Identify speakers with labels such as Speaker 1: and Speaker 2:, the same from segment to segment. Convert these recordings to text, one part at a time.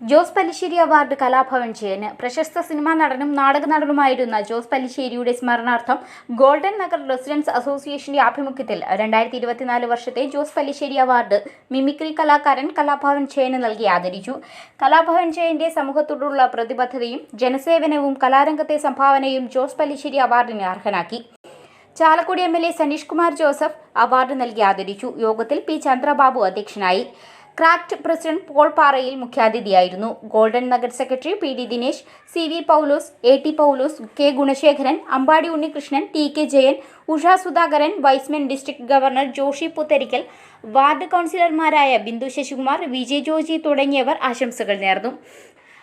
Speaker 1: Jose Pallissery award Kalabhavan ജയന്. പ്രശസ്ത സിനിമാ നടനും നാടക നടനുമായിരുന്ന ജോസ് പല്ലിശ്ശേരിയുടെ സ്മരണാർത്ഥം ഗോൾഡൻ നഗർ റെസിഡൻസ് അസോസിയേഷന്റെ ആഭിമുഖ്യത്തിൽ രണ്ടായിരത്തി ഇരുപത്തിനാല് വർഷത്തെ ജോസ് പല്ലിശ്ശേരി അവാർഡ് മിമിക്രി കലാകാരൻ കലാഭവൻ ജയന് നൽകി ആദരിച്ചു. കലാഭവൻ ജയന്റെ സമൂഹത്തോടുള്ള പ്രതിബദ്ധതയും ജനസേവനവും കലാരംഗത്തെ സംഭാവനയും ജോസ് പല്ലിശ്ശേരി അവാർഡിന് അർഹനാക്കി. Chalakudy M L A Saneesh Kumar Joseph award നൽകി ആദരിച്ചു. യോഗത്തിൽ പി ചന്ദ്രബാബു അധ്യക്ഷനായി. Cracked president Paul Parayil മുഖ്യാതിഥിയായിരുന്നു. Golden Nagar secretary P D Dinesh C V Paulose A T Paulose K Gunasekharan Ambadi Unnikrishnan T K Jayan Usha Sudhakaran Y's Men district governor Joshy Putharikkal ward കൗൺസിലർമാരായ ബിന്ദു ശശികുമാർ വിജയ് ജോജി തുടങ്ങിയവർ ആശംസകൾ നേർന്നു.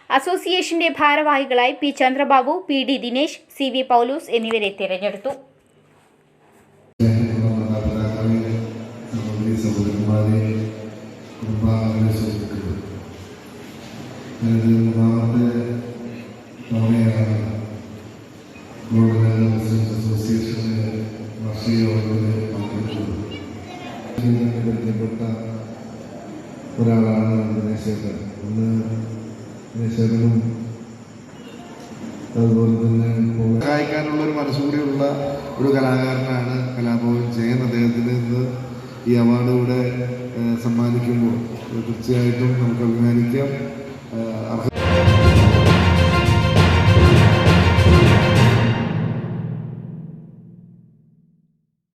Speaker 1: അസോസിയേഷന്റെ ഭാരവാഹികളായി P Chandrababu P D Dinesh C V Paulose എന്നിവരെ തിരഞ്ഞെടുത്തു.
Speaker 2: സഹോദരന്മാരെ കുടുംബാംഗങ്ങളെ സുഹൃത്തുക്കളെ ഞാനിത് മൂന്നാമത്തെ തവണയാണ് ഗോൾഡൻ മുസ്ലിംസ് അസോസിയേഷന് വാർഷിക യോഗത്തിൽ പങ്കെടുക്കുന്നത് പരിചയപ്പെട്ട ഒരാളാണ് ദിനേശേഖരൻ ഒന്ന് ദിനേശേഖരനും അതുപോലെ തന്നെ സഹായിക്കാനുള്ള ഒരു മനസ്സുകൂടിയുള്ള ഒരു കലാകാരനാണ് കലാഭവൻ ജയൻ. അദ്ദേഹത്തിന് ഇന്ന് ഈ അവാർഡ് ഇവിടെ സമ്മാനിക്കുമ്പോൾ തീർച്ചയായിട്ടും നമുക്ക് അഭിമാനിക്കാം.